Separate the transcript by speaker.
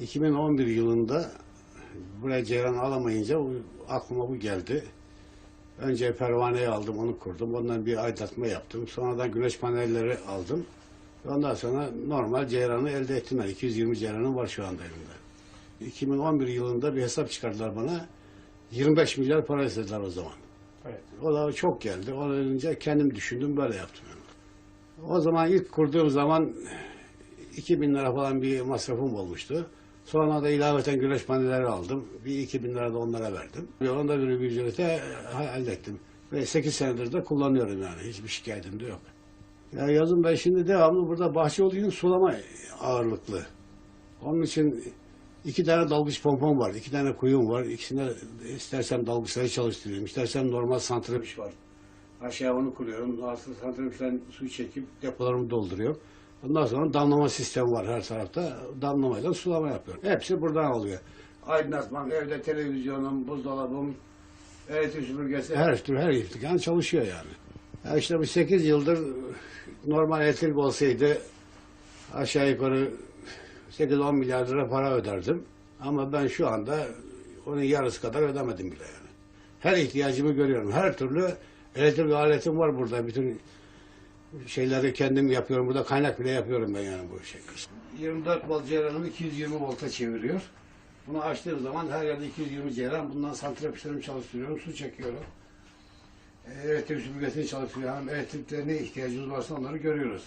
Speaker 1: 2011 yılında buraya ceyran alamayınca aklıma bu geldi. Önce pervaneyi aldım, onu kurdum. Ondan bir aydınlatma yaptım. Sonradan güneş panelleri aldım. Ondan sonra normal ceyranı elde ettim. Yani 220 ceyranım var şu anda elimde. 2011 yılında bir hesap çıkardılar bana. 25 milyar para istediler o zaman.
Speaker 2: Evet.
Speaker 1: O da çok geldi. Onu önce kendim düşündüm, böyle yaptım. O zaman ilk kurduğum zaman 2000 lira falan bir masrafım olmuştu. Sonra da ilaveten güneş panelleri aldım. Bir 2000 lira da onlara verdim. Ve onda bir ücrete hallettim. Ve 8 senedir de kullanıyorum yani. Hiçbir şikayetim de yok. Ya yazın ben şimdi devamlı burada bahçe olduğu için sulama ağırlıklı. Onun için iki tane dalgıç pompom var. iki tane kuyum var. İkisinde istersem dalgıçları çalıştırıyorum. istersem normal santrifüj var. Aşağı onu kuruyorum. Altı santrifüjden su çekip depolarımı dolduruyorum. Ondan sonra damlama sistemi var her tarafta. Damlamayla sulama yapıyorum. Hepsi buradan oluyor. Aydınlatmam, evde televizyonum, buzdolabım, elektrik süpürgesi, her türlü her yani çalışıyor yani. Ya işte bu 8 yıldır normal elektrik olsaydı aşağı yukarı 8-10 milyar lira para öderdim. Ama ben şu anda onun yarısı kadar ödemedim bile yani. Her ihtiyacımı görüyorum. Her türlü elektrik aletim var burada. Bütün şeyleri kendim yapıyorum. Burada kaynak bile yapıyorum ben yani bu şey. 24 volt ceyranımı 220 volta çeviriyor. Bunu açtığım zaman her yerde 220 ceyran. Bundan santrifüjlerimi çalıştırıyorum. Su çekiyorum. E, Elektrik süpürgesini çalıştırıyorum. Elektriklerine ihtiyacımız varsa onları görüyoruz.